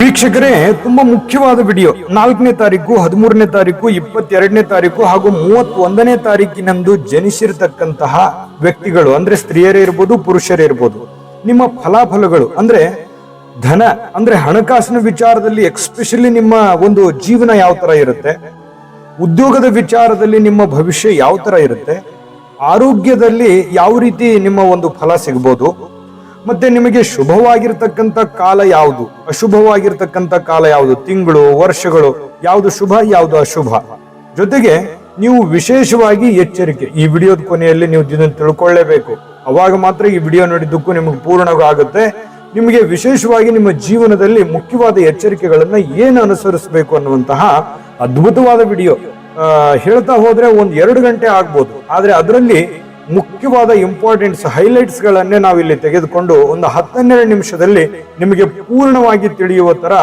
ವೀಕ್ಷಕರೇ, ತುಂಬಾ ಮುಖ್ಯವಾದ ವಿಡಿಯೋ. ನಾಲ್ಕನೇ ತಾರೀಕು, ಹದಿಮೂರನೇ ತಾರೀಕು, ಇಪ್ಪತ್ತೆರಡನೇ ತಾರೀಕು ಹಾಗೂ ಮೂವತ್ತೊಂದನೇ ತಾರೀಕಿನಂದು ಜನಿಸಿರ್ತಕ್ಕಂತಹ ವ್ಯಕ್ತಿಗಳು, ಅಂದ್ರೆ ಸ್ತ್ರೀಯರೇ ಇರ್ಬೋದು, ಪುರುಷರೇ ಇರ್ಬೋದು. ನಿಮ್ಮ ಫಲಾಫಲಗಳು, ಅಂದ್ರೆ ಧನ, ಅಂದ್ರೆ ಹಣಕಾಸಿನ ವಿಚಾರದಲ್ಲಿ ಎಕ್ಸ್ಪೆಷಲಿ ನಿಮ್ಮ ಒಂದು ಜೀವನ ಯಾವ ತರ ಇರುತ್ತೆ? ಉದ್ಯೋಗದ ವಿಚಾರದಲ್ಲಿ ನಿಮ್ಮ ಭವಿಷ್ಯ ಯಾವ ತರ ಇರುತ್ತೆ? ಆರೋಗ್ಯದಲ್ಲಿ ಯಾವ ರೀತಿ ನಿಮ್ಮ ಒಂದು ಫಲ ಸಿಗ್ಬೋದು? ಮತ್ತೆ ನಿಮಗೆ ಶುಭವಾಗಿರ್ತಕ್ಕಂಥ ಕಾಲ ಯಾವುದು? ಅಶುಭವಾಗಿರ್ತಕ್ಕಂಥ ಕಾಲ ಯಾವುದು? ತಿಂಗಳು, ವರ್ಷಗಳು, ಯಾವುದು ಶುಭ, ಯಾವುದು ಅಶುಭ? ಜೊತೆಗೆ ನೀವು ವಿಶೇಷವಾಗಿ ಎಚ್ಚರಿಕೆ. ಈ ವಿಡಿಯೋದ ಕೊನೆಯಲ್ಲಿ ನೀವು ಇದನ್ನು ತಿಳ್ಕೊಳ್ಳೇಬೇಕು. ಅವಾಗ ಮಾತ್ರ ಈ ವಿಡಿಯೋ ನೋಡಿದ್ದಕ್ಕೂ ನಿಮಗೆ ಪೂರ್ಣವಾಗುತ್ತೆ ನಿಮಗೆ ವಿಶೇಷವಾಗಿ ನಿಮ್ಮ ಜೀವನದಲ್ಲಿ ಮುಖ್ಯವಾದ ಎಚ್ಚರಿಕೆಗಳನ್ನ ಏನು ಅನುಸರಿಸಬೇಕು ಅನ್ನುವಂತಹ ಅದ್ಭುತವಾದ ವಿಡಿಯೋ. ಹೇಳ್ತಾ ಹೋದ್ರೆ ಒಂದ್ ಎರಡು ಗಂಟೆ ಆಗ್ಬೋದು. ಆದ್ರೆ ಅದರಲ್ಲಿ ಮುಖ್ಯವಾದ ಇಂಪಾರ್ಟೆಂಟ್ಸ್ ಹೈಲೈಟ್ಸ್ ಗಳನ್ನೇ ನಾವಿಲ್ಲಿ ತೆಗೆದುಕೊಂಡು ಒಂದು ಹತ್ತನ್ನೆರಡು ನಿಮಿಷದಲ್ಲಿ ನಿಮಗೆ ಪೂರ್ಣವಾಗಿ ತಿಳಿಯುವ ತರ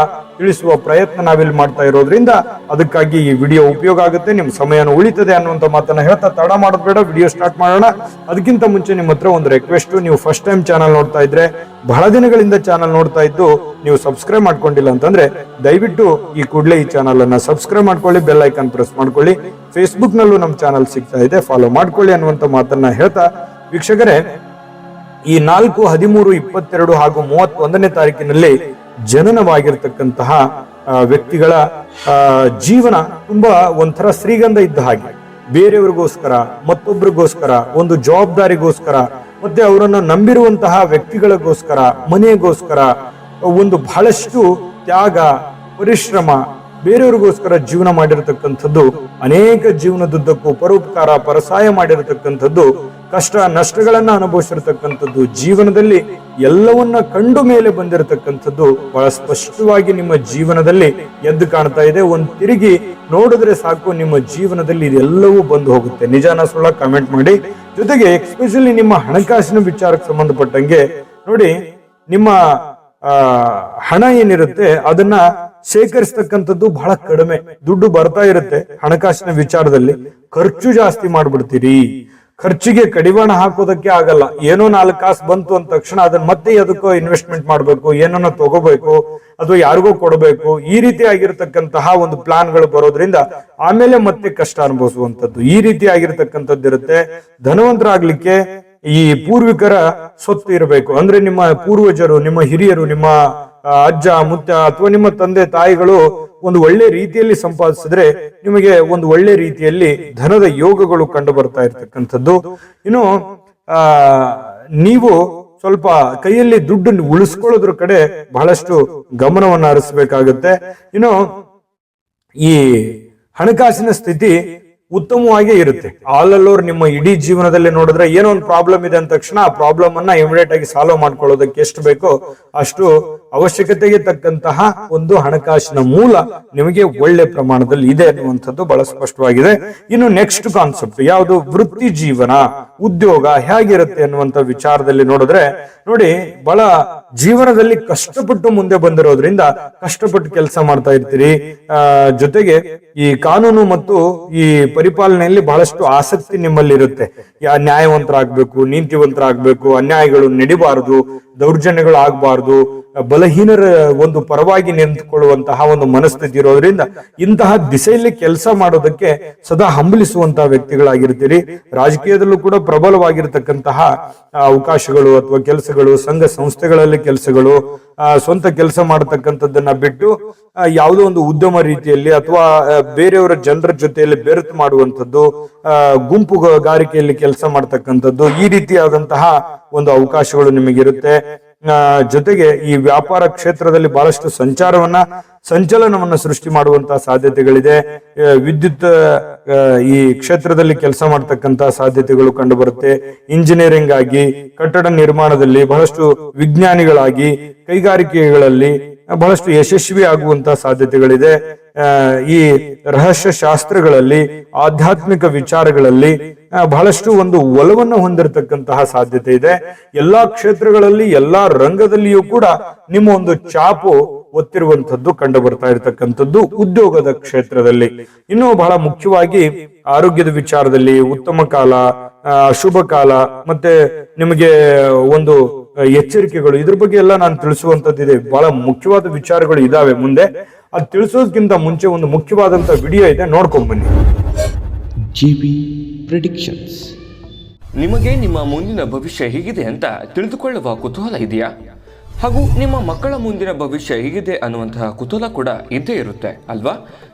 ತಿಳಿಸುವ ಪ್ರಯತ್ನ ನಾವಿಲ್ಲಿ ಮಾಡ್ತಾ ಇರೋದ್ರಿಂದ ಅದಕ್ಕಾಗಿ ಈ ವಿಡಿಯೋ ಉಪಯೋಗ ಆಗುತ್ತೆ. ನಿಮ್ಮ ಸಮಯನ ಉಳಿತದೆ ಅನ್ನುವಂತ ಮಾತನ್ನ ಹೇಳ್ತಾ ತಡ ಮಾಡೋದು ಬೇಡ, ವಿಡಿಯೋ ಸ್ಟಾರ್ಟ್ ಮಾಡೋಣ. ಅದಕ್ಕಿಂತ ಮುಂಚೆ ನಿಮ್ಮ ಹತ್ರ ಒಂದು ರಿಕ್ವೆಸ್ಟ್ ನೀವು ಫಸ್ಟ್ ಟೈಮ್ ಚಾನಲ್ ನೋಡ್ತಾ ಇದ್ರೆ, ಬಹಳ ದಿನಗಳಿಂದ ಚಾನಲ್ ನೋಡ್ತಾ ಇದ್ದು, ನೀವು ಸಬ್ಸ್ಕ್ರೈಬ್ ಮಾಡ್ಕೊಂಡಿಲ್ಲ ಅಂತಂದ್ರೆ, ದಯವಿಟ್ಟು ಈ ಕೂಡಲೇ ಈ ಚಾನಲ್ ಅನ್ನ ಸಬ್ಸ್ಕ್ರೈಬ್ ಮಾಡ್ಕೊಳ್ಳಿ ಬೆಲ್ ಐಕಾನ್ ಪ್ರೆಸ್ ಮಾಡ್ಕೊಳ್ಳಿ. ಫೇಸ್ಬುಕ್ ನಲ್ಲೂ ನಮ್ಮ ಚಾನಲ್ ಸಿಗ್ತಾ ಇದೆ ಫಾಲೋ ಮಾಡ್ಕೊಳ್ಳಿ ಅನ್ನುವಂತ ಮಾತನ್ನ ಹೇಳ್ತಾ, ವೀಕ್ಷಕರೇ, ಈ ನಾಲ್ಕು ಹದಿಮೂರು ಇಪ್ಪತ್ತೆರಡು ಹಾಗೂ ಮೂವತ್ತೊಂದನೇ ತಾರೀಕಿನಲ್ಲಿ ಜನನವಾಗಿರ್ತಕ್ಕಂತಹ ವ್ಯಕ್ತಿಗಳ ಜೀವನ ತುಂಬಾ ಒಂಥರ ಶ್ರೀಗಂಧ ಇದ್ದ ಹಾಗೆ. ಬೇರೆಯವ್ರಿಗೋಸ್ಕರ ಮತ್ತೊಬ್ಬರಿಗೋಸ್ಕರ ಒಂದು ಜವಾಬ್ದಾರಿಗೋಸ್ಕರ, ಮತ್ತೆ ಅವರನ್ನು ನಂಬಿರುವಂತಹ ವ್ಯಕ್ತಿಗಳಿಗೋಸ್ಕರ, ಮನೆಗೋಸ್ಕರ, ಒಂದು ಬಹಳಷ್ಟು ತ್ಯಾಗ, ಪರಿಶ್ರಮ ಬೇರೆಯವ್ರಿಗೋಸ್ಕರ ಜೀವನ ಮಾಡಿರತಕ್ಕಂಥದ್ದು, ಅನೇಕ ಜೀವನದುದ್ದಕ್ಕೂ ಪರೋಪಕಾರ, ಪರಸಾಯ ಮಾಡಿರತಕ್ಕಂಥದ್ದು ಕಷ್ಟ ನಷ್ಟಗಳನ್ನ ಅನುಭವಿಸಿರ್ತಕ್ಕಂಥದ್ದು, ಜೀವನದಲ್ಲಿ ಎಲ್ಲವನ್ನ ಕಂಡು ಮೇಲೆ ಬಂದಿರತಕ್ಕಂಥದ್ದು ಬಹಳ ಸ್ಪಷ್ಟವಾಗಿ ನಿಮ್ಮ ಜೀವನದಲ್ಲಿ ಎದ್ದು ಕಾಣ್ತಾ ಇದೆ. ಒಂದ್ ತಿರುಗಿ ನೋಡಿದ್ರೆ ಸಾಕು, ನಿಮ್ಮ ಜೀವನದಲ್ಲಿ ಇದೆಲ್ಲವೂ ಬಂದು ಹೋಗುತ್ತೆ. ನಿಜಾನ ಸುಳ್ಳ ಕಮೆಂಟ್ ಮಾಡಿ. ಜೊತೆಗೆ ಎಕ್ಸ್ಪೆಷಲಿ ನಿಮ್ಮ ಹಣಕಾಸಿನ ವಿಚಾರಕ್ಕೆ ಸಂಬಂಧಪಟ್ಟಂಗೆ ನೋಡಿ, ನಿಮ್ಮ ಹಣ ಏನಿರುತ್ತೆ ಅದನ್ನ ಶೇಖರಿಸ್ತಕ್ಕಂಥದ್ದು ಬಹಳ ಕಡಿಮೆ. ದುಡ್ಡು ಬರ್ತಾ ಇರುತ್ತೆ ಹಣಕಾಸಿನ ವಿಚಾರದಲ್ಲಿ. ಖರ್ಚು ಜಾಸ್ತಿ ಮಾಡ್ಬಿಡ್ತೀರಿ. ಖರ್ಚಿಗೆ ಕಡಿವಾಣ ಹಾಕೋದಕ್ಕೆ ಆಗಲ್ಲ. ಏನೋ ನಾಲ್ಕು ಕಾಸು ಬಂತು ಅಂದ ತಕ್ಷಣ ಅದನ್ನ ಮತ್ತೆ ಅದಕ್ಕೋ ಇನ್ವೆಸ್ಟ್ಮೆಂಟ್ ಮಾಡ್ಬೇಕು, ಏನನ್ನ ತಗೋಬೇಕು ಅಥವಾ ಯಾರಿಗೋ ಕೊಡಬೇಕು, ಈ ರೀತಿ ಆಗಿರ್ತಕ್ಕಂತಹ ಒಂದು ಪ್ಲಾನ್ಗಳು ಬರೋದ್ರಿಂದ ಆಮೇಲೆ ಮತ್ತೆ ಕಷ್ಟ ಅನುಭವಿಸುವಂತದ್ದು ಈ ರೀತಿ ಆಗಿರ್ತಕ್ಕಂಥದ್ದು ಇರುತ್ತೆ. ಧನವಂತರಾಗ್ಲಿಕ್ಕೆ ಈ ಪೂರ್ವಿಕರ ಸೊತ್ತು ಇರಬೇಕು. ಅಂದ್ರೆ ನಿಮ್ಮ ಪೂರ್ವಜರು, ನಿಮ್ಮ ಹಿರಿಯರು, ನಿಮ್ಮ ಅಜ್ಜ, ಮುತ್ತ, ಅಥವಾ ನಿಮ್ಮ ತಂದೆ, ತಾಯಿಗಳು ಒಂದು ಒಳ್ಳೆ ರೀತಿಯಲ್ಲಿ ಸಂಪಾದಿಸಿದ್ರೆ ನಿಮಗೆ ಒಂದು ಒಳ್ಳೆ ರೀತಿಯಲ್ಲಿ ಧನದ ಯೋಗಗಳು ಕಂಡು ಬರ್ತಾ ಇರ್ತಕ್ಕಂಥದ್ದು. ಇನ್ನು, ಆ, ನೀವು ಸ್ವಲ್ಪ ಕೈಯಲ್ಲಿ ದುಡ್ಡನ್ನು ಉಳಿಸ್ಕೊಳ್ಳೋದ್ರ ಕಡೆ ಬಹಳಷ್ಟು ಗಮನವನ್ನು ಹರಿಸಬೇಕಾಗತ್ತೆ. ಇನ್ನು, ಈ ಹಣಕಾಸಿನ ಸ್ಥಿತಿ ಉತ್ತಮವಾಗೇ ಇರುತ್ತೆ. ಆಲ್ ನಿಮ್ಮ ಇಡೀ ಜೀವನದಲ್ಲಿ ನೋಡಿದ್ರೆ ಏನೋ ಒಂದು ಪ್ರಾಬ್ಲಮ್ ಇದೆ ಅಂದ ತಕ್ಷಣ ಆ ಪ್ರಾಬ್ಲಮ್ ಅನ್ನ ಇಮಿಡಿಯೇಟ್ ಆಗಿ ಸಾಲ್ವ್ ಮಾಡ್ಕೊಳ್ಳೋದಕ್ಕೆ ಎಷ್ಟು ಬೇಕೋ ಅಷ್ಟು ಅವಶ್ಯಕತೆಗೆ ತಕ್ಕಂತಹ ಒಂದು ಹಣಕಾಸಿನ ಮೂಲ ನಿಮಗೆ ಒಳ್ಳೆ ಪ್ರಮಾಣದಲ್ಲಿ ಇದೆ ಅನ್ನುವಂಥದ್ದು ಬಹಳ ಸ್ಪಷ್ಟವಾಗಿದೆ. ಇನ್ನು ನೆಕ್ಸ್ಟ್ ಕಾನ್ಸೆಪ್ಟ್ ಯಾವುದು ವೃತ್ತಿ ಜೀವನ. ಉದ್ಯೋಗ ಹೇಗಿರುತ್ತೆ ಅನ್ನುವಂತ ವಿಚಾರದಲ್ಲಿ ನೋಡಿದ್ರೆ, ನೋಡಿ, ಬಹಳ ಜೀವನದಲ್ಲಿ ಕಷ್ಟಪಟ್ಟು ಮುಂದೆ ಬಂದಿರೋದ್ರಿಂದ ಕಷ್ಟಪಟ್ಟು ಕೆಲಸ ಮಾಡ್ತಾ ಇರ್ತೀರಿ. ಜೊತೆಗೆ ಈ ಕಾನೂನು ಮತ್ತು ಈ ಪರಿಪಾಲನೆಯಲ್ಲಿ ಬಹಳಷ್ಟು ಆಸಕ್ತಿ ನಿಮ್ಮಲ್ಲಿ ಇರುತ್ತೆ ನ್ಯಾಯವಂತರಾಗ್ಬೇಕು ನೀತಿವಂತರಾಗ್ಬೇಕು, ಅನ್ಯಾಯಗಳು ನಡಿಬಾರದು ದೌರ್ಜನ್ಯಗಳು ಆಗ್ಬಾರ್ದು ಬಲಹೀನರ ಒಂದು ಪರವಾಗಿ ನಿಂತುಕೊಳ್ಳುವಂತಹ ಒಂದು ಮನಸ್ಥಿತಿ ಇರೋದ್ರಿಂದ ಇಂತಹ ದಿಸೆಯಲ್ಲಿ ಕೆಲಸ ಮಾಡೋದಕ್ಕೆ ಸದಾ ಹಂಬಲಿಸುವಂತಹ ವ್ಯಕ್ತಿಗಳಾಗಿರ್ತೀರಿ. ರಾಜಕೀಯದಲ್ಲೂ ಕೂಡ ಪ್ರಬಲವಾಗಿರ್ತಕ್ಕಂತಹ ಅವಕಾಶಗಳು ಅಥವಾ ಕೆಲಸಗಳು, ಸಂಘ ಸಂಸ್ಥೆಗಳಲ್ಲಿ ಕೆಲಸಗಳು ಸ್ವಂತ ಕೆಲಸ ಮಾಡತಕ್ಕಂಥದ್ದನ್ನ ಬಿಟ್ಟು ಯಾವುದೋ ಒಂದು ಉದ್ಯಮ ರೀತಿಯಲ್ಲಿ ಅಥವಾ ಬೇರೆಯವರ ಜನರ ಜೊತೆಯಲ್ಲಿ ಬೆರೆತು ಮಾಡುವಂಥದ್ದು ಗುಂಪುಗಾರಿಕೆಯಲ್ಲಿ ಕೆಲಸ ಮಾಡ್ತಕ್ಕಂಥದ್ದು ಈ ರೀತಿಯಾದಂತಹ ಒಂದು ಅವಕಾಶಗಳು ನಿಮಗಿರುತ್ತೆ. ಜೊತೆಗೆ ಈ ವ್ಯಾಪಾರ ಕ್ಷೇತ್ರದಲ್ಲಿ ಬಹಳಷ್ಟು ಸಂಚಾರವನ್ನ, ಸಂಚಲನವನ್ನ ಸೃಷ್ಟಿ ಮಾಡುವಂತಹ ಸಾಧ್ಯತೆಗಳಿದೆ. ವಿದ್ಯುತ್ ಈ ಕ್ಷೇತ್ರದಲ್ಲಿ ಕೆಲಸ ಮಾಡ್ತಕ್ಕಂತ ಸಾಧ್ಯತೆಗಳು ಕಂಡು ಬರುತ್ತೆ ಇಂಜಿನಿಯರಿಂಗ್ ಆಗಿ, ಕಟ್ಟಡ ನಿರ್ಮಾಣದಲ್ಲಿ ಬಹಳಷ್ಟು ವಿಜ್ಞಾನಿಗಳಾಗಿ, ಕೈಗಾರಿಕೆಗಳಲ್ಲಿ ಬಹಳಷ್ಟು ಯಶಸ್ವಿ ಆಗುವಂತಹ ಸಾಧ್ಯತೆಗಳಿದೆ. ಈ ರಹಸ್ಯ ಶಾಸ್ತ್ರಗಳಲ್ಲಿ, ಆಧ್ಯಾತ್ಮಿಕ ವಿಚಾರಗಳಲ್ಲಿ ಬಹಳಷ್ಟು ಒಂದು ಒಲವನ್ನು ಹೊಂದಿರತಕ್ಕಂತಹ ಸಾಧ್ಯತೆ ಇದೆ. ಎಲ್ಲಾ ಕ್ಷೇತ್ರಗಳಲ್ಲಿ, ಎಲ್ಲಾ ರಂಗದಲ್ಲಿಯೂ ಕೂಡ ನಿಮ್ಮ ಒಂದು ಚಾಪು ಒತ್ತಿರುವಂತದ್ದು ಕಂಡು ಬರ್ತಾ ಇರತಕ್ಕಂಥದ್ದು ಉದ್ಯೋಗದ ಕ್ಷೇತ್ರದಲ್ಲಿ. ಇನ್ನು ಬಹಳ ಮುಖ್ಯವಾಗಿ ಆರೋಗ್ಯದ ವಿಚಾರದಲ್ಲಿ ಉತ್ತಮ ಕಾಲ ಶುಭ ಕಾಲ, ಮತ್ತೆ ನಿಮಗೆ ಒಂದು ಎಚ್ಚರಿಕೆಗಳು. ಇದ್ರ ಬಗ್ಗೆ ಎಲ್ಲ ನಾನು ತಿಳಿಸುವಂತದ್ದಿದೆ ಬಹಳ ಮುಖ್ಯವಾದ ವಿಚಾರಗಳು ಇದಾವೆ ಮುಂದೆ. ಅದು ತಿಳಿಸೋದಕ್ಕಿಂತ ಮುಂಚೆ ಒಂದು ಮುಖ್ಯವಾದಂತ ವಿಡಿಯೋ ಇದೆ. ನೋಡ್ಕೊಂಡ್ ಬನ್ನಿ. ಪ್ರಿಡಿಕ್ಷನ್ಸ್. Predictions ನಿಮಗೆ ನಿಮ್ಮ ಮುಂದಿನ ಭವಿಷ್ಯ ಹೇಗಿದೆ ಅಂತ ತಿಳಿದುಕೊಳ್ಳುವ ಕುತೂಹಲ ಇದೆಯಾ? ಹಾಗೂ ನಿಮ್ಮ ಮಕ್ಕಳ ಮುಂದಿನ ಭವಿಷ್ಯ ಹೇಗಿದೆ ಅನ್ನುವಂತಹ ಕುತೂಹಲ ಕೂಡ ಇದ್ದೇ ಇರುತ್ತೆ ಅಲ್ವಾ?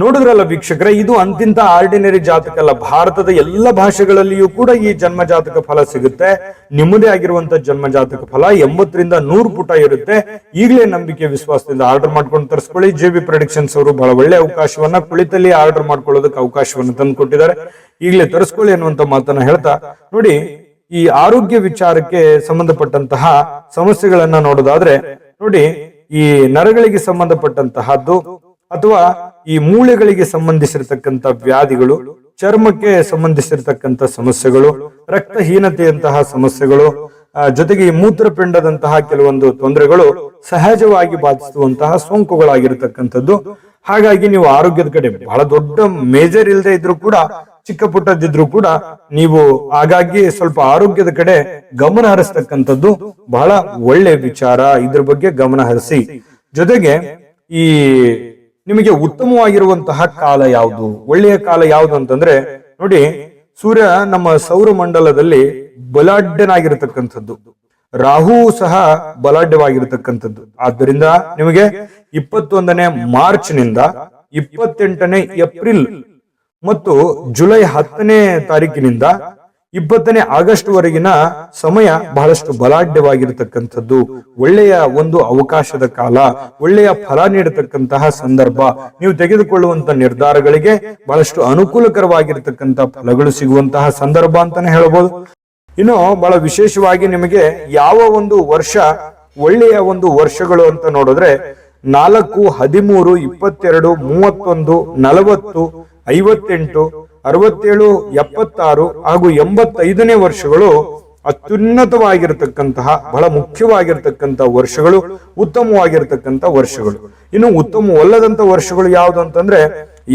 ನೋಡಿದ್ರಲ್ಲ ವೀಕ್ಷಕರೇ, ಇದು ಅಂತಿಂತ ಆರ್ಡಿನರಿ ಜಾತಕ ಅಲ್ಲ. ಭಾರತದ ಎಲ್ಲ ಭಾಷೆಗಳಲ್ಲಿಯೂ ಕೂಡ ಈ ಜನ್ಮ ಜಾತಕ ಫಲ ಸಿಗುತ್ತೆ. ನಿಮ್ಮದೇ ಆಗಿರುವಂತ ಜನ್ಮ ಜಾತಕ ಫಲ ಎಂಬತ್ತರಿಂದ ನೂರು ಪುಟ ಇರುತ್ತೆ. ಈಗಲೇ ನಂಬಿಕೆ, ವಿಶ್ವಾಸದಿಂದ ಆರ್ಡರ್ ಮಾಡ್ಕೊಂಡು ತರಿಸ್ಕೊಳ್ಳಿ. ಜೆ ಬಿ ಪ್ರೊಡಿಕ್ಷನ್ಸ್ ಅವರು ಬಹಳ ಒಳ್ಳೆ ಅವಕಾಶವನ್ನ ಕುಳಿತಲ್ಲಿ ಆರ್ಡರ್ ಮಾಡ್ಕೊಳ್ಳೋದಕ್ಕೆ ಅವಕಾಶವನ್ನು ತಂದು ಕೊಟ್ಟಿದ್ದಾರೆ ಈಗಲೇ ತರಿಸ್ಕೊಳ್ಳಿ ಅನ್ನುವಂತ ಮಾತನ್ನ ಹೇಳ್ತಾ, ನೋಡಿ, ಈ ಆರೋಗ್ಯ ವಿಚಾರಕ್ಕೆ ಸಂಬಂಧಪಟ್ಟಂತಹ ಸಮಸ್ಯೆಗಳನ್ನ ನೋಡೋದಾದ್ರೆ, ನೋಡಿ, ಈ ನರಗಳಿಗೆ ಸಂಬಂಧಪಟ್ಟಂತಹದ್ದು ಅಥವಾ ಈ ಮೂಳೆಗಳಿಗೆ ಸಂಬಂಧಿಸಿರತಕ್ಕಂತ ವ್ಯಾಧಿಗಳು, ಚರ್ಮಕ್ಕೆ ಸಂಬಂಧಿಸಿರ್ತಕ್ಕಂಥ ಸಮಸ್ಯೆಗಳು, ರಕ್ತಹೀನತೆಯಂತಹ ಸಮಸ್ಯೆಗಳು ಜೊತೆಗೆ ಈ ಮೂತ್ರಪಿಂಡದಂತಹ ಕೆಲವೊಂದು ತೊಂದರೆಗಳು ಸಹಜವಾಗಿ ಬಾಧಿಸುವಂತಹ ಸೋಂಕುಗಳಾಗಿರ್ತಕ್ಕಂಥದ್ದು. ಹಾಗಾಗಿ ನೀವು ಆರೋಗ್ಯದ ಕಡೆ ಬಹಳ ದೊಡ್ಡ ಮೇಜರ್ ಇಲ್ಲದೆ ಇದ್ರೂ ಕೂಡ ಚಿಕ್ಕ ಪುಟ್ಟದಿದ್ರು ಕೂಡ ನೀವು ಹಾಗಾಗಿ ಸ್ವಲ್ಪ ಆರೋಗ್ಯದ ಕಡೆ ಗಮನ ಹರಿಸ್ತಕ್ಕಂಥದ್ದು ಬಹಳ ಒಳ್ಳೆ ವಿಚಾರ. ಇದ್ರ ಬಗ್ಗೆ ಗಮನ ಹರಿಸಿ. ಜೊತೆಗೆ ಈ ನಿಮಗೆ ಉತ್ತಮವಾಗಿರುವಂತಹ ಕಾಲ ಯಾವುದು? ಒಳ್ಳೆಯ ಕಾಲ ಯಾವುದು ಅಂತಂದ್ರೆ, ನೋಡಿ, ಸೂರ್ಯ ನಮ್ಮ ಸೌರ ಮಂಡಲದಲ್ಲಿ ಬಲಾಢ್ಯನಾಗಿರತಕ್ಕಂಥದ್ದು. ರಾಹು ಸಹ ಬಲಾಢ್ಯವಾಗಿರತಕ್ಕಂಥದ್ದು. ಆದ್ದರಿಂದ ನಿಮಗೆ ಇಪ್ಪತ್ತೊಂದನೇ ಮಾರ್ಚ್ನಿಂದ ಇಪ್ಪತ್ತೆಂಟನೇ ಏಪ್ರಿಲ್ ಮತ್ತು ಜುಲೈ ಹತ್ತನೇ ತಾರೀಕಿನಿಂದ ಇಪ್ಪತ್ತನೇ ಆಗಸ್ಟ್ ವರೆಗಿನ ಸಮಯ ಬಹಳಷ್ಟು ಬಲಾಢ್ಯವಾಗಿರತಕ್ಕಂಥದ್ದು. ಒಳ್ಳೆಯ ಒಂದು ಅವಕಾಶದ ಕಾಲ, ಒಳ್ಳೆಯ ಫಲ ನೀಡತಕ್ಕಂತಹ ಸಂದರ್ಭ. ನೀವು ತೆಗೆದುಕೊಳ್ಳುವಂತ ನಿರ್ಧಾರಗಳಿಗೆ ಬಹಳಷ್ಟು ಅನುಕೂಲಕರವಾಗಿರತಕ್ಕಂತಹ ಫಲಗಳು ಸಿಗುವಂತಹ ಸಂದರ್ಭ ಅಂತಾನೆ ಹೇಳಬಹುದು ಇನ್ನು ಬಹಳ ವಿಶೇಷವಾಗಿ ನಿಮಗೆ ಯಾವ ಒಂದು ವರ್ಷ ಒಳ್ಳೆಯ ಒಂದು ವರ್ಷಗಳು ಅಂತ ನೋಡಿದ್ರೆ, ನಾಲ್ಕು, ಹದಿಮೂರು, ಇಪ್ಪತ್ತೆರಡು, ಮೂವತ್ತೊಂದು, ನಲವತ್ತು, ಐವತ್ತೆಂಟು ಅರವತ್ತೇಳು, ಎಪ್ಪತ್ತಾರು ಹಾಗೂ ಎಂಬತ್ತೈದನೇ ವರ್ಷಗಳು ಅತ್ಯುನ್ನತವಾಗಿರತಕ್ಕಂತಹ, ಬಹಳ ಮುಖ್ಯವಾಗಿರ್ತಕ್ಕಂಥ ವರ್ಷಗಳು, ಉತ್ತಮವಾಗಿರ್ತಕ್ಕಂಥ ವರ್ಷಗಳು. ಇನ್ನು ಉತ್ತಮವಲ್ಲದಂತ ವರ್ಷಗಳು ಯಾವುದು ಅಂತಂದ್ರೆ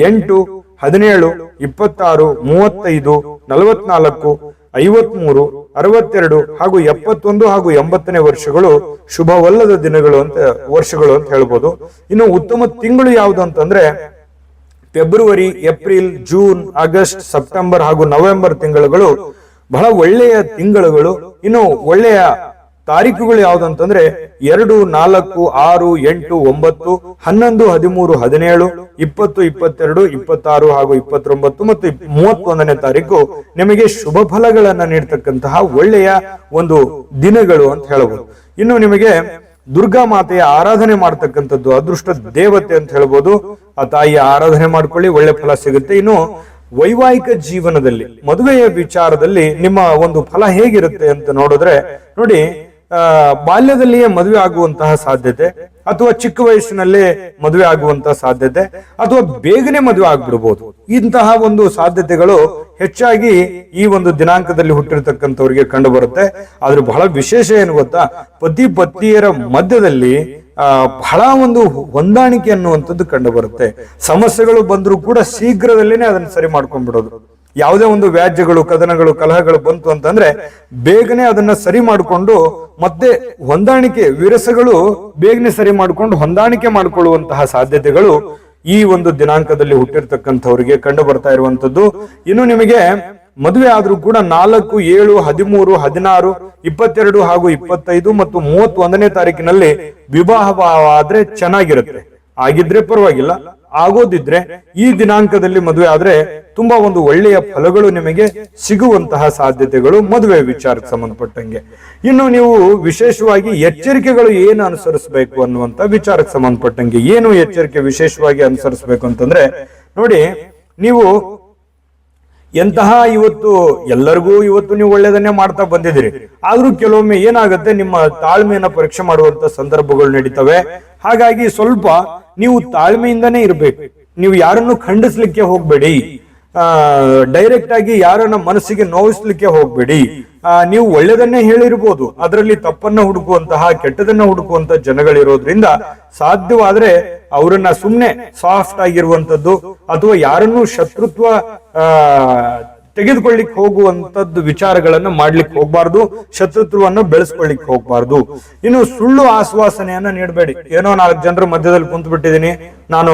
ಎಂಟು, ಹದಿನೇಳು, ಇಪ್ಪತ್ತಾರು, ಮೂವತ್ತೈದು, ನಲವತ್ನಾಲ್ಕು, ಐವತ್ಮೂರು, ಅರವತ್ತೆರಡು ಹಾಗೂ ಎಪ್ಪತ್ತೊಂದು ಹಾಗೂ ಎಂಬತ್ತನೇ ವರ್ಷಗಳು ಶುಭವಲ್ಲದ ದಿನಗಳು ಅಂತ, ವರ್ಷಗಳು ಅಂತ ಹೇಳ್ಬೋದು. ಇನ್ನು ಉತ್ತಮ ತಿಂಗಳು ಯಾವುದು ಅಂತಂದ್ರೆ February, April, June, August, September ಹಾಗೂ ನವೆಂಬರ್ ತಿಂಗಳುಗಳು ಬಹಳ ಒಳ್ಳೆಯ ತಿಂಗಳುಗಳು. ಇನ್ನು ಒಳ್ಳೆಯ ತಾರೀಕುಗಳು ಯಾವ್ದು ಅಂತಂದ್ರೆ ಎರಡು, ನಾಲ್ಕು, ಆರು, ಎಂಟು, ಒಂಬತ್ತು, ಹನ್ನೊಂದು, ಹದಿಮೂರು, ಹದಿನೇಳು, ಇಪ್ಪತ್ತು, ಇಪ್ಪತ್ತೆರಡು, ಇಪ್ಪತ್ತಾರು ಹಾಗೂ ಇಪ್ಪತ್ತೊಂಬತ್ತು ಮತ್ತು ಮೂವತ್ತೊಂದನೇ ತಾರೀಕು ನಿಮಗೆ ಶುಭ ಫಲಗಳನ್ನ ನೀಡ್ತಕ್ಕಂತಹ ಒಳ್ಳೆಯ ಒಂದು ದಿನಗಳು ಅಂತ ಹೇಳಬಹುದು ಇನ್ನು ನಿಮಗೆ ದುರ್ಗಾ ಮಾತೆಯ ಆರಾಧನೆ ಮಾಡ್ತಕ್ಕಂಥದ್ದು ಅದೃಷ್ಟ ದೇವತೆ ಅಂತ ಹೇಳ್ಬೋದು. ಆ ತಾಯಿಯ ಆರಾಧನೆ ಮಾಡ್ಕೊಳ್ಳಿ, ಒಳ್ಳೆ ಫಲ ಸಿಗುತ್ತೆ. ಇನ್ನು ವೈವಾಹಿಕ ಜೀವನದಲ್ಲಿ, ಮದುವೆಯ ವಿಚಾರದಲ್ಲಿ ನಿಮ್ಮ ಒಂದು ಫಲ ಹೇಗಿರುತ್ತೆ ಅಂತ ನೋಡಿದ್ರೆ, ನೋಡಿ ಬಾಲ್ಯದಲ್ಲಿಯೇ ಮದುವೆ ಆಗುವಂತಹ ಸಾಧ್ಯತೆ. ಅಥವಾ ಚಿಕ್ಕ ವಯಸ್ಸಿನಲ್ಲೇ ಮದುವೆ ಆಗುವಂತ ಸಾಧ್ಯತೆ ಅಥವಾ ಬೇಗನೆ ಮದುವೆ ಆಗ್ಬಿಡ್ಬೋದು. ಇಂತಹ ಒಂದು ಸಾಧ್ಯತೆಗಳು ಹೆಚ್ಚಾಗಿ ಈ ಒಂದು ದಿನಾಂಕದಲ್ಲಿ ಹುಟ್ಟಿರ್ತಕ್ಕಂಥವ್ರಿಗೆ ಕಂಡು ಬರುತ್ತೆ ಆದ್ರೆ ಬಹಳ ವಿಶೇಷ ಏನು ಗೊತ್ತಾ? ಪತಿ ಪತ್ನಿಯರ ಮಧ್ಯದಲ್ಲಿ ಆ, ಬಹಳ ಒಂದು ಹೊಂದಾಣಿಕೆ ಅನ್ನುವಂಥದ್ದು ಕಂಡು ಬರುತ್ತೆ ಸಮಸ್ಯೆಗಳು ಬಂದರೂ ಕೂಡ ಶೀಘ್ರದಲ್ಲೇನೆ ಅದನ್ನ ಸರಿ ಮಾಡ್ಕೊಂಡ್ಬಿಡೋದು. ಯಾವುದೇ ಒಂದು ವ್ಯಾಜ್ಯಗಳು, ಕದನಗಳು, ಕಲಹಗಳು ಬಂತು ಅಂತಂದ್ರೆ ಬೇಗನೆ ಅದನ್ನ ಸರಿ ಮಾಡಿಕೊಂಡು ಮತ್ತೆ ಹೊಂದಾಣಿಕೆ, ವಿರಸಗಳು ಬೇಗನೆ ಸರಿ ಮಾಡಿಕೊಂಡು ಹೊಂದಾಣಿಕೆ ಮಾಡಿಕೊಳ್ಳುವಂತಹ ಸಾಧ್ಯತೆಗಳು ಈ ಒಂದು ದಿನಾಂಕದಲ್ಲಿ ಹುಟ್ಟಿರ್ತಕ್ಕಂಥವ್ರಿಗೆ ಕಂಡು ಬರ್ತಾ ಇರುವಂತದ್ದು ಇನ್ನು ನಿಮಗೆ ಮದುವೆ ಆದ್ರೂ ಕೂಡ ನಾಲ್ಕು, ಏಳು, ಹದಿಮೂರು, ಹದಿನಾರು, ಇಪ್ಪತ್ತೆರಡು ಹಾಗೂ ಇಪ್ಪತ್ತೈದು ಮತ್ತು ಮೂವತ್ತೊಂದನೇ ತಾರೀಕಿನಲ್ಲಿ ವಿವಾಹವಾದ್ರೆ ಚೆನ್ನಾಗಿರುತ್ತೆ. ಆಗಿದ್ರೆ ಪರವಾಗಿಲ್ಲ. ಆಗೋದಿದ್ರೆ ಈ ದಿನಾಂಕದಲ್ಲಿ ಮದುವೆ ಆದ್ರೆ ತುಂಬಾ ಒಂದು ಒಳ್ಳೆಯ ಫಲಗಳು ನಿಮಗೆ ಸಿಗುವಂತಹ ಸಾಧ್ಯತೆಗಳು ಮದುವೆ ವಿಚಾರಕ್ಕೆ ಸಂಬಂಧಪಟ್ಟಂಗೆ. ಇನ್ನು ನೀವು ವಿಶೇಷವಾಗಿ ಎಚ್ಚರಿಕೆಗಳು ಏನು ಅನುಸರಿಸಬೇಕು ಅನ್ನುವಂತ ವಿಚಾರಕ್ಕೆ ಸಂಬಂಧಪಟ್ಟಂಗೆ. ಏನು ಎಚ್ಚರಿಕೆ ವಿಶೇಷವಾಗಿ ಅನುಸರಿಸಬೇಕು ಅಂತಂದ್ರೆ, ನೋಡಿ, ನೀವು ಎಂತಹ ಇವತ್ತು ಎಲ್ಲರಿಗೂ ಇವತ್ತು ನೀವು ಒಳ್ಳೇದನ್ನೇ ಮಾಡ್ತಾ ಬಂದಿದ್ದೀರಿ. ಆದ್ರೂ ಕೆಲವೊಮ್ಮೆ ಏನಾಗುತ್ತೆ, ನಿಮ್ಮ ತಾಳ್ಮೆಯನ್ನ ಪರೀಕ್ಷೆ ಮಾಡುವಂತ ಸಂದರ್ಭಗಳು ನಡೀತವೆ. ಹಾಗಾಗಿ ಸ್ವಲ್ಪ ನೀವು ತಾಳ್ಮೆಯಿಂದನೇ ಇರಬೇಕು. ನೀವು ಯಾರನ್ನು ಖಂಡಿಸ್ಲಿಕ್ಕೆ ಹೋಗ್ಬೇಡಿ. ಡೈರೆಕ್ಟ್ ಆಗಿ ಯಾರನ್ನ ಮನಸ್ಸಿಗೆ ನೋವಿಸ್ಲಿಕ್ಕೆ ಹೋಗ್ಬೇಡಿ. ನೀವು ಒಳ್ಳೆದನ್ನೇ ಹೇಳಿರ್ಬೋದು. ಅದರಲ್ಲಿ ತಪ್ಪನ್ನ ಹುಡುಕುವಂತಹ, ಕೆಟ್ಟದನ್ನ ಹುಡುಕುವಂತ ಜನಗಳಿರೋದ್ರಿಂದ ಸಾಧ್ಯವಾದ್ರೆ ಅವರನ್ನ ಸುಮ್ನೆ ಸಾಫ್ಟ್ ಆಗಿರುವಂತದ್ದು ಅಥವಾ ಯಾರನ್ನು ಶತ್ರುತ್ವ ತೆಗೆದುಕೊಳ್ಳಿಕ್ ಹೋಗುವಂತದ್ದು ವಿಚಾರಗಳನ್ನ ಮಾಡ್ಲಿಕ್ಕೆ ಹೋಗ್ಬಾರ್ದು, ಶತ್ರುತ್ವವನ್ನ ಬೆಳೆಸ್ಕೊಳ್ಳಿಕ್ ಹೋಗ್ಬಾರ್ದು. ಇನ್ನು ಸುಳ್ಳು ಆಶ್ವಾಸನೆಯನ್ನ ನೀಡಬೇಡಿ. ಏನೋ ನಾಲ್ಕು ಜನರ ಮಧ್ಯದಲ್ಲಿ ಕುಂತು ಬಿಟ್ಟಿದ್ದೀನಿ ನಾನು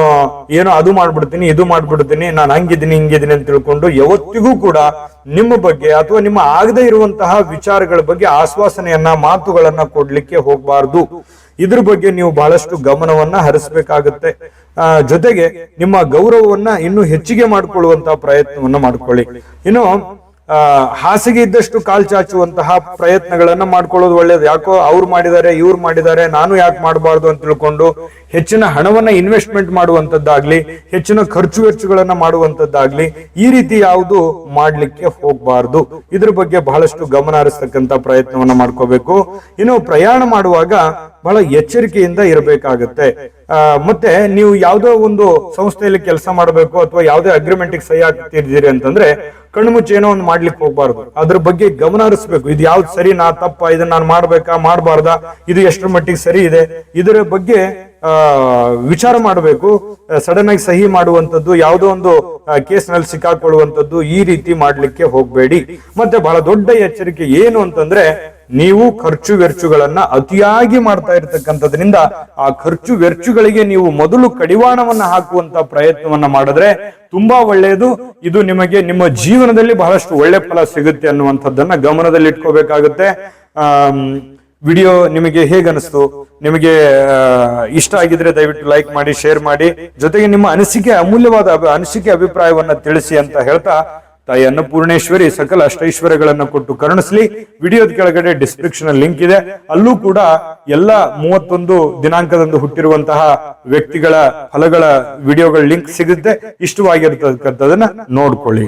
ಏನೋ ಅದು ಮಾಡ್ಬಿಡ್ತೀನಿ, ಇದು ಮಾಡ್ಬಿಡ್ತೀನಿ, ನಾನು ಹಂಗಿದ್ದೀನಿ, ಹಿಂಗಿದ್ದೀನಿ ಅಂತ ತಿಳ್ಕೊಂಡು ಯಾವತ್ತಿಗೂ ಕೂಡ ನಿಮ್ಮ ಬಗ್ಗೆ ಅಥವಾ ನಿಮ್ಮ ಆಗದೆ ಇರುವಂತಹ ವಿಚಾರಗಳ ಬಗ್ಗೆ ಆಶ್ವಾಸನೆಯನ್ನ ಮಾತುಗಳನ್ನ ಕೊಡ್ಲಿಕ್ಕೆ ಹೋಗ್ಬಾರ್ದು. ಇದ್ರ ಬಗ್ಗೆ ನೀವು ಬಹಳಷ್ಟು ಗಮನವನ್ನ ಹರಿಸಬೇಕಾಗುತ್ತೆ. ಜೊತೆಗೆ ನಿಮ್ಮ ಗೌರವವನ್ನ ಇನ್ನೂ ಹೆಚ್ಚಿಗೆ ಮಾಡಿಕೊಳ್ಳುವಂತಹ ಪ್ರಯತ್ನವನ್ನ ಮಾಡ್ಕೊಳ್ಳಿ. ಇನ್ನು, ಆ, ಹಾಸಿಗೆ ಇದ್ದಷ್ಟು ಕಾಲ್ ಚಾಚುವಂತಹ ಪ್ರಯತ್ನಗಳನ್ನ ಮಾಡ್ಕೊಳ್ಳೋದು ಒಳ್ಳೇದು. ಯಾಕೋ ಅವ್ರು ಮಾಡಿದ್ದಾರೆ, ಇವ್ರು ಮಾಡಿದ್ದಾರೆ, ನಾನು ಯಾಕೆ ಮಾಡಬಾರ್ದು ಅಂತ ತಿಳ್ಕೊಂಡು ಹೆಚ್ಚಿನ ಹಣವನ್ನ ಇನ್ವೆಸ್ಟ್ಮೆಂಟ್ ಮಾಡುವಂತದ್ದಾಗ್ಲಿ ಹೆಚ್ಚಿನ ಖರ್ಚು ವೆಚ್ಚಗಳನ್ನ ಮಾಡುವಂತದ್ದಾಗ್ಲಿ ಈ ರೀತಿ ಯಾವುದು ಮಾಡ್ಲಿಕ್ಕೆ ಹೋಗ್ಬಾರ್ದು. ಇದ್ರ ಬಗ್ಗೆ ಬಹಳಷ್ಟು ಗಮನ ಹರಿಸ್ತಕ್ಕಂತ ಪ್ರಯತ್ನವನ್ನ ಮಾಡ್ಕೋಬೇಕು. ಇನ್ನು ಪ್ರಯಾಣ ಮಾಡುವಾಗ ಬಹಳ ಎಚ್ಚರಿಕೆಯಿಂದ ಇರಬೇಕಾಗತ್ತೆ. ಮತ್ತೆ ನೀವು ಯಾವುದೋ ಒಂದು ಸಂಸ್ಥೆಯಲ್ಲಿ ಕೆಲಸ ಮಾಡಬೇಕು ಅಥವಾ ಯಾವುದೇ ಅಗ್ರಿಮೆಂಟ್ ಸಹಿ ಹಾಕ್ತಿದ್ದೀರಿ ಅಂತಂದ್ರೆ ಕಣ್ಣು ಮುಚ್ಚಿ ಏನೋ ಒಂದು ಮಾಡ್ಲಿಕ್ಕೆ ಹೋಗ್ಬಾರ್ದು. ಅದ್ರ ಬಗ್ಗೆ ಗಮನ ಹರಿಸ್ಬೇಕು. ಇದು ಯಾವ್ದು ಸರಿ, ನಾ ತಪ್ಪ ಇದನ್ನ ನಾನು ಮಾಡ್ಬೇಕಾ, ಮಾಡಬಾರ್ದಾ, ಇದು ಎಷ್ಟರ ಮಟ್ಟಿಗೆ ಸರಿ ಇದೆ, ಇದರ ಬಗ್ಗೆ ವಿಚಾರ ಮಾಡಬೇಕು. ಸಡನ್ ಆಗಿ ಸಹಿ ಮಾಡುವಂತದ್ದು ಯಾವುದೋ ಒಂದು ಕೇಸ್ನಲ್ಲಿ ಸಿಕ್ಕಾಕೊಳ್ಳುವಂತದ್ದು ಈ ರೀತಿ ಮಾಡ್ಲಿಕ್ಕೆ ಹೋಗ್ಬೇಡಿ. ಮತ್ತೆ ಬಹಳ ದೊಡ್ಡ ಎಚ್ಚರಿಕೆ ಏನು ಅಂತಂದ್ರೆ ನೀವು ಖರ್ಚು ವೆರ್ಚುಗಳನ್ನ ಅತಿಯಾಗಿ ಮಾಡ್ತಾ ಇರತಕ್ಕಂಥದ್ರಿಂದ ಆ ಖರ್ಚು ವೆರ್ಚುಗಳಿಗೆ ನೀವು ಮೊದಲು ಕಡಿವಾಣವನ್ನ ಹಾಕುವಂತ ಪ್ರಯತ್ನವನ್ನ ಮಾಡಿದ್ರೆ ತುಂಬಾ ಒಳ್ಳೆಯದು ಇದು ನಿಮಗೆ ನಿಮ್ಮ ಜೀವನದಲ್ಲಿ ಬಹಳಷ್ಟು ಒಳ್ಳೆ ಫಲ ಸಿಗುತ್ತೆ ಅನ್ನುವಂಥದ್ದನ್ನ ಗಮನದಲ್ಲಿ ಇಟ್ಕೋಬೇಕಾಗುತ್ತೆ ಆ ವಿಡಿಯೋ ನಿಮಗೆ ಹೇಗನಿಸ್ತು ನಿಮಗೆ ಇಷ್ಟ ಆಗಿದ್ರೆ ದಯವಿಟ್ಟು ಲೈಕ್ ಮಾಡಿ, ಶೇರ್ ಮಾಡಿ. ಜೊತೆಗೆ ನಿಮ್ಮ ಅನಿಸಿಕೆ, ಅಮೂಲ್ಯವಾದ ಅನಿಸಿಕೆ ಅಭಿಪ್ರಾಯವನ್ನ ತಿಳಿಸಿ ಅಂತ ಹೇಳ್ತಾ ತಾಯಿ ಅನ್ನಪೂರ್ಣೇಶ್ವರಿ ಸಕಲ ಅಷ್ಟೈಶ್ವರ್ಯಗಳನ್ನ ಕೊಟ್ಟು ಕರುಣಿಸ್ಲಿ. ವಿಡಿಯೋದ ಕೆಳಗಡೆ ಡಿಸ್ಕ್ರಿಪ್ಷನ್ ಲಿಂಕ್ ಇದೆ. ಅಲ್ಲೂ ಕೂಡ ಎಲ್ಲ ಮೂವತ್ತೊಂದು ದಿನಾಂಕದಂದು ಹುಟ್ಟಿರುವಂತಹ ವ್ಯಕ್ತಿಗಳ ಫಲಗಳ ವಿಡಿಯೋಗಳ ಲಿಂಕ್ ಸಿಗುತ್ತೆ. ಇಷ್ಟವಾಗಿರ್ತಕ್ಕಂಥದನ್ನ ನೋಡ್ಕೊಳ್ಳಿ.